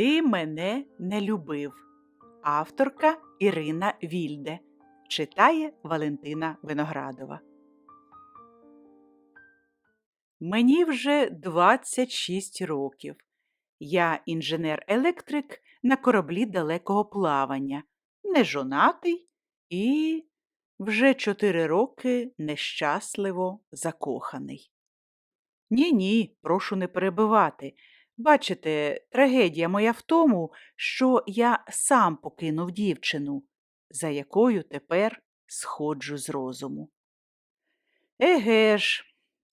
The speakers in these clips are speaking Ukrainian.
Ти мене не любив. Авторка Ірина Вільде. Читає Валентина Виноградова. Мені вже 26 років. Я інженер-електрик на кораблі далекого плавання, не жонатий і вже 4 роки нещасливо закоханий. Ні, ні, прошу не перебивати. Бачите, трагедія моя в тому, що я сам покинув дівчину, за якою тепер сходжу з розуму. Еге ж,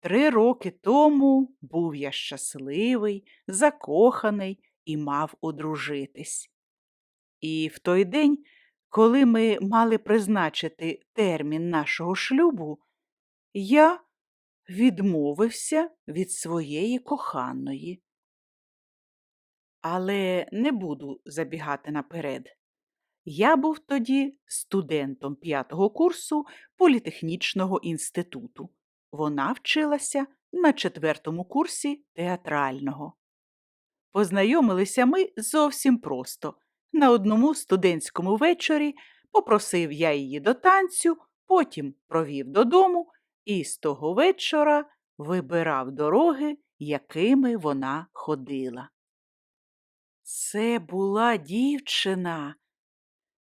три роки тому був я щасливий, закоханий і мав одружитись. І в той день, коли ми мали призначити термін нашого шлюбу, я відмовився від своєї коханої. Але не буду забігати наперед. Я був тоді студентом п'ятого курсу політехнічного інституту. Вона вчилася на четвертому курсі театрального. Познайомилися ми зовсім просто. На одному студентському вечорі попросив я її до танцю, потім провів додому і з того вечора вибирав дороги, якими вона ходила. Це була дівчина.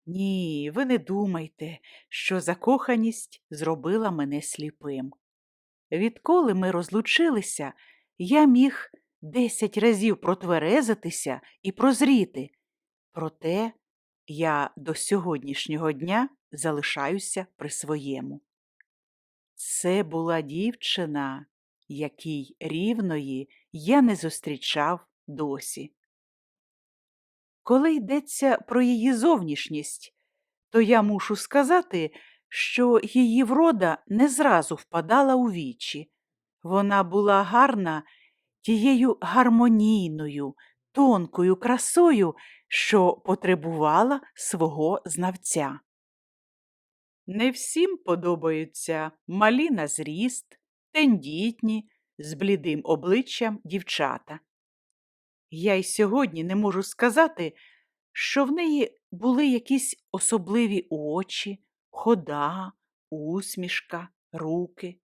Ні, ви не думайте, що закоханість зробила мене сліпим. Відколи ми розлучилися, я міг десять разів протверезитися і прозріти. Проте я до сьогоднішнього дня залишаюся при своєму. Це була дівчина, якій рівної я не зустрічав досі. Коли йдеться про її зовнішність, то я мушу сказати, що її врода не зразу впадала у вічі. Вона була гарна тією гармонійною, тонкою красою, що потребувала свого знавця. Не всім подобаються малі на зріст, тендітні, з блідим обличчям дівчата. Я й сьогодні не можу сказати, що в неї були якісь особливі очі, хода, усмішка, руки.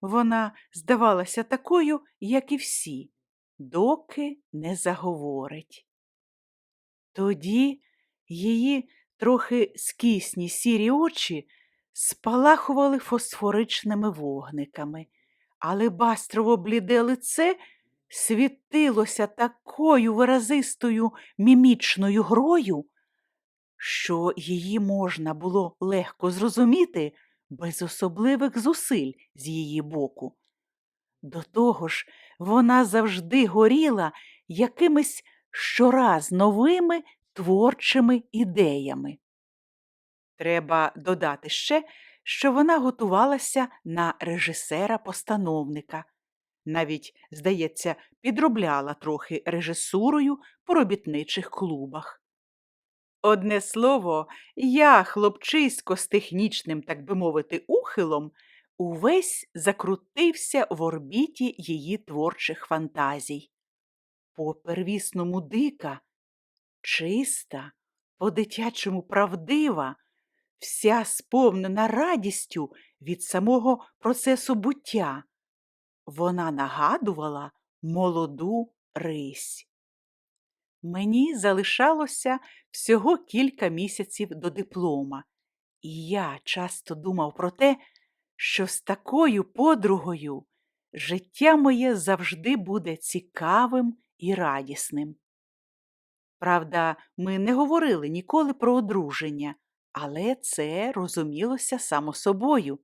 Вона здавалася такою, як і всі, доки не заговорить. Тоді її трохи скісні сірі очі спалахували фосфоричними вогниками, але бастрово бліде лице світилося такою виразистою мімічною грою, що її можна було легко зрозуміти без особливих зусиль з її боку. До того ж, вона завжди горіла якимись щораз новими творчими ідеями. Треба додати ще, що вона готувалася на режисера-постановника. Навіть, здається, підробляла трохи режисурою по робітничих клубах. Одне слово, я, хлопчисько з технічним, так би мовити, ухилом, увесь закрутився в орбіті її творчих фантазій. По первісному дика, чиста, по-дитячому правдива, вся сповнена радістю від самого процесу буття. Вона нагадувала молоду рись. Мені залишалося всього кілька місяців до диплома, і я часто думав про те, що з такою подругою життя моє завжди буде цікавим і радісним. Правда, ми не говорили ніколи про одруження, але це розумілося само собою.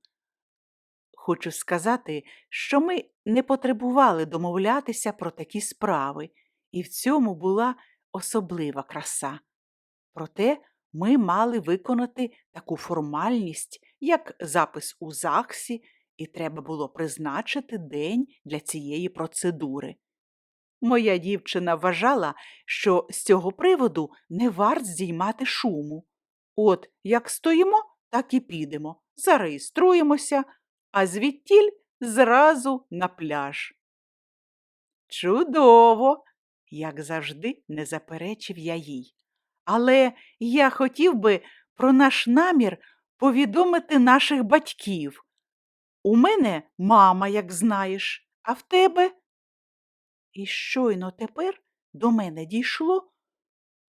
Хочу сказати, що ми не потребували домовлятися про такі справи, і в цьому була особлива краса. Проте ми мали виконати таку формальність, як запис у ЗАГСі, і треба було призначити день для цієї процедури. Моя дівчина вважала, що з цього приводу не варт здіймати шуму. От як стоїмо, так і підемо, зареєструємося, а звідтіль зразу на пляж. Чудово! як завжди, не заперечив я їй. Але я хотів би про наш намір повідомити наших батьків. У мене мама, як знаєш, а в тебе. І щойно тепер до мене дійшло,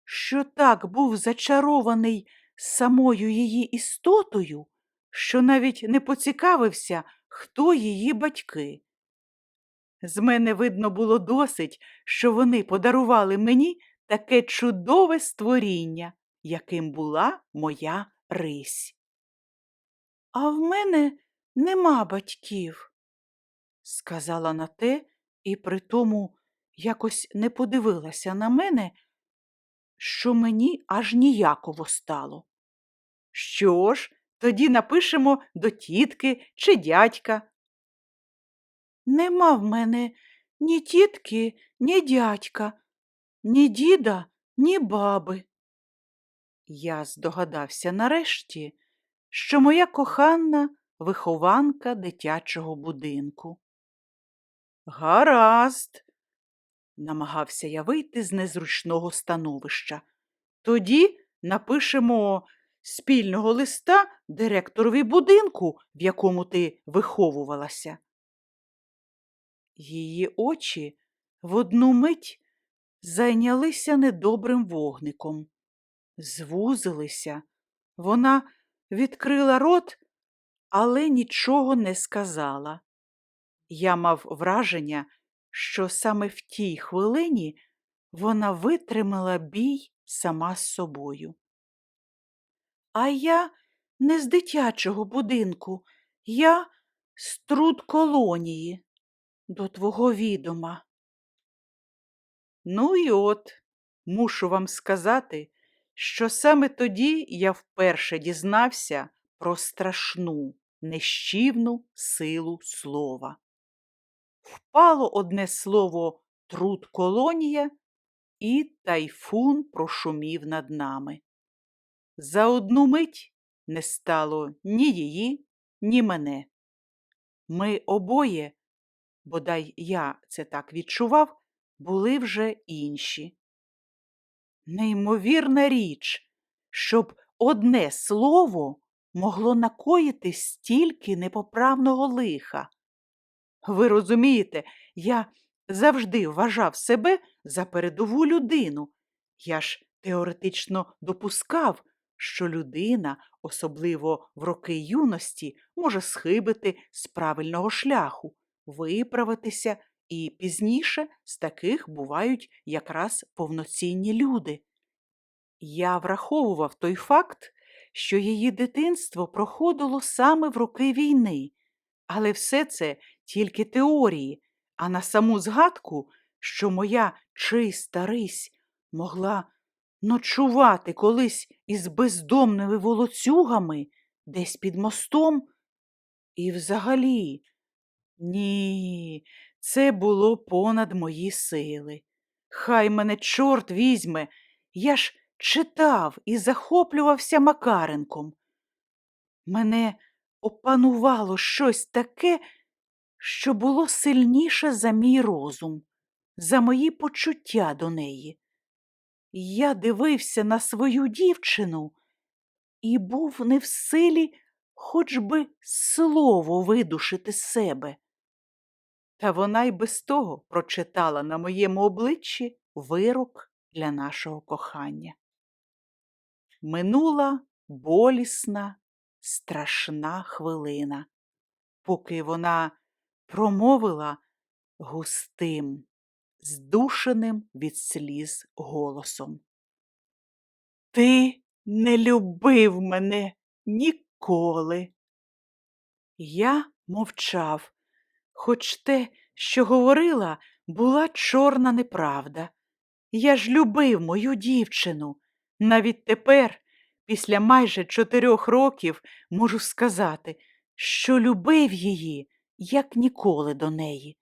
що так був зачарований самою її істотою, що навіть не поцікавився, хто її батьки. З мене видно було досить, що вони подарували мені таке чудове створіння, яким була моя рись. А в мене нема батьків, сказала на те і притому якось не подивилася на мене, що мені аж ніяково стало. Що ж, тоді напишемо до тітки чи дядька. Нема в мене ні тітки, ні дядька, ні діда, ні баби. Я здогадався нарешті, що моя коханна вихованка дитячого будинку. Гаразд, намагався я вийти з незручного становища. Тоді напишемо спільного листа директорові будинку, в якому ти виховувалася. Її очі в одну мить зайнялися недобрим вогником, звузилися. Вона відкрила рот, але нічого не сказала. Я мав враження, що саме в тій хвилині вона витримала бій сама з собою. А я не з дитячого будинку, я з труд колонії до твого відома. Ну і от, мушу вам сказати, що саме тоді я вперше дізнався про страшну, нещівну силу слова. Впало одне слово труд колонія, і тайфун прошумів над нами. За одну мить не стало ні її, ні мене. Ми обоє бодай я це так відчував, були вже інші. Неймовірна річ, щоб одне слово могло накоїти стільки непоправного лиха. Ви розумієте, я завжди вважав себе за передову людину. Я ж теоретично допускав, що людина, особливо в роки юності, може схибити з правильного шляху виправитися, і пізніше з таких бувають якраз повноцінні люди. Я враховував той факт, що її дитинство проходило саме в роки війни, але все це тільки теорії, а на саму згадку, що моя чиста рись могла ночувати колись із бездомними волоцюгами десь під мостом, і взагалі ні, це було понад мої сили. Хай мене чорт візьме, я ж читав і захоплювався Макаренком. Мене опанувало щось таке, що було сильніше за мій розум, за мої почуття до неї. Я дивився на свою дівчину і був не в силі хоч би слово видушити себе. Та вона й без того прочитала на моєму обличчі вирок для нашого кохання. Минула болісна, страшна хвилина, поки вона промовила густим, здушеним від сліз голосом. Ти не любив мене ніколи. Я мовчав хоч те, що говорила, була чорна неправда. Я ж любив мою дівчину. Навіть тепер, після майже чотирьох років, можу сказати, що любив її, як ніколи до неї,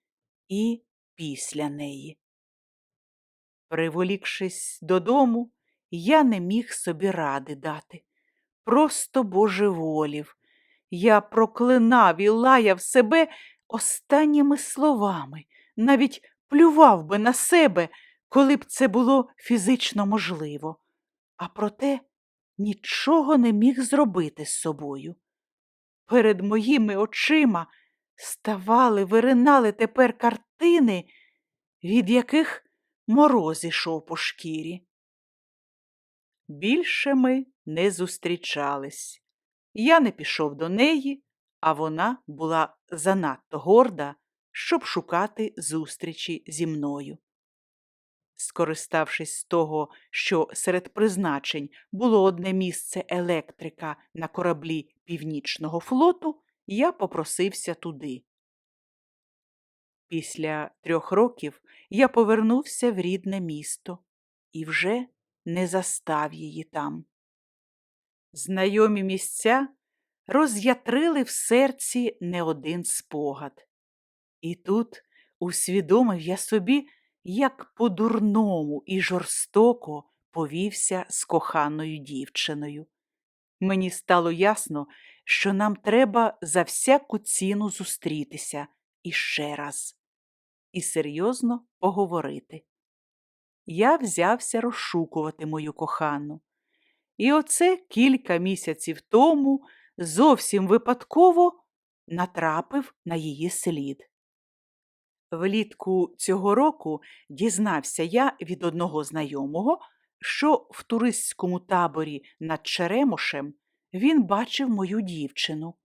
і після неї. Приволікшись додому, я не міг собі ради дати. Просто божеволів. Я проклинав і лаяв себе останніми словами, навіть плював би на себе, коли б це було фізично можливо, а проте нічого не міг зробити з собою. Перед моїми очима ставали, виринали тепер картини, від яких мороз ішов по шкірі. Більше ми не зустрічались. Я не пішов до неї, а вона була занадто горда, щоб шукати зустрічі зі мною. Скориставшись з того, що серед призначень було одне місце електрика на кораблі Північного флоту, я попросився туди. Після трьох років я повернувся в рідне місто і вже не застав її там. Знайомі місця роз'ятрили в серці не один спогад. І тут усвідомив я собі, як по-дурному і жорстоко повівся з коханою дівчиною. Мені стало ясно, що нам треба за всяку ціну зустрітися іще раз і серйозно поговорити. Я взявся розшукувати мою кохану. І оце кілька місяців тому зовсім випадково натрапив на її слід. Влітку цього року дізнався я від одного знайомого, що в туристському таборі над Черемошем він бачив мою дівчину,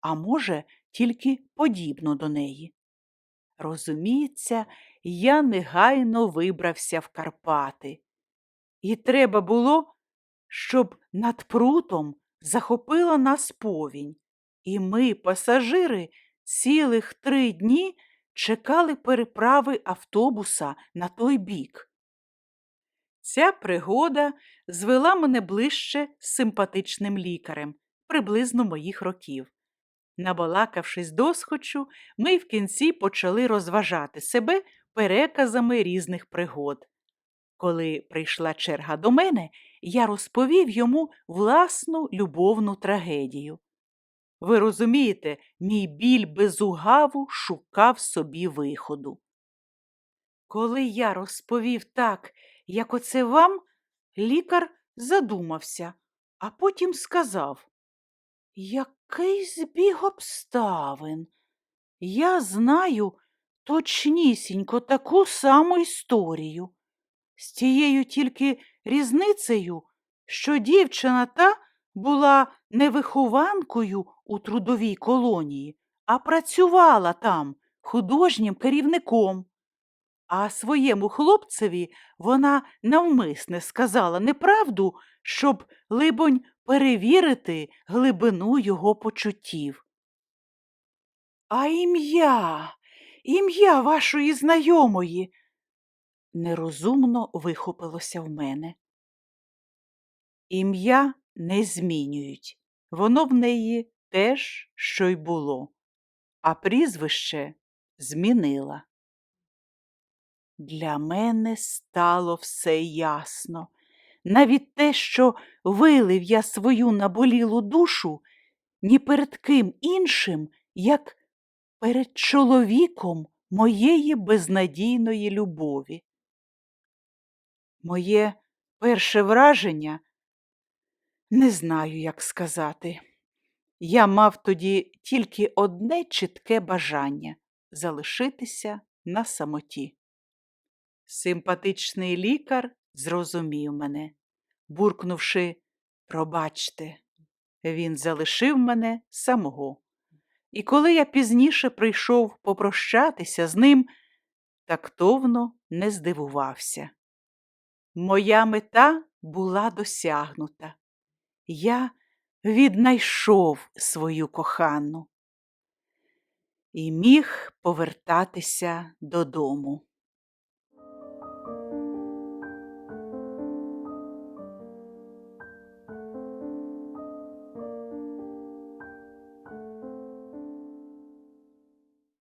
а може, тільки подібну до неї. Розуміється, я негайно вибрався в Карпати. І треба було, щоб над прутом захопила нас повінь, і ми, пасажири, цілих три дні чекали переправи автобуса на той бік. Ця пригода звела мене ближче з симпатичним лікарем, приблизно моїх років. Набалакавшись досхочу, ми в кінці почали розважати себе переказами різних пригод. Коли прийшла черга до мене, я розповів йому власну любовну трагедію. Ви розумієте, мій біль безугаву шукав собі виходу. Коли я розповів так, як оце вам, лікар задумався, а потім сказав Який збіг обставин? Я знаю точнісінько таку саму історію. З тією тільки різницею, що дівчина та була не вихованкою у трудовій колонії, а працювала там художнім керівником. А своєму хлопцеві вона навмисне сказала неправду, щоб, либонь, перевірити глибину його почуттів. А ім'я, ім'я вашої знайомої нерозумно вихопилося в мене. Ім'я не змінюють, воно в неї теж що й було, а прізвище змінила. Для мене стало все ясно. Навіть те, що вилив я свою наболілу душу ні перед ким іншим, як перед чоловіком моєї безнадійної любові. Моє перше враження не знаю, як сказати. Я мав тоді тільки одне чітке бажання залишитися на самоті. Симпатичний лікар зрозумів мене, буркнувши пробачте, він залишив мене самого. І коли я пізніше прийшов попрощатися з ним, тактовно не здивувався. Моя мета була досягнута. Я віднайшов свою кохану і міг повертатися додому.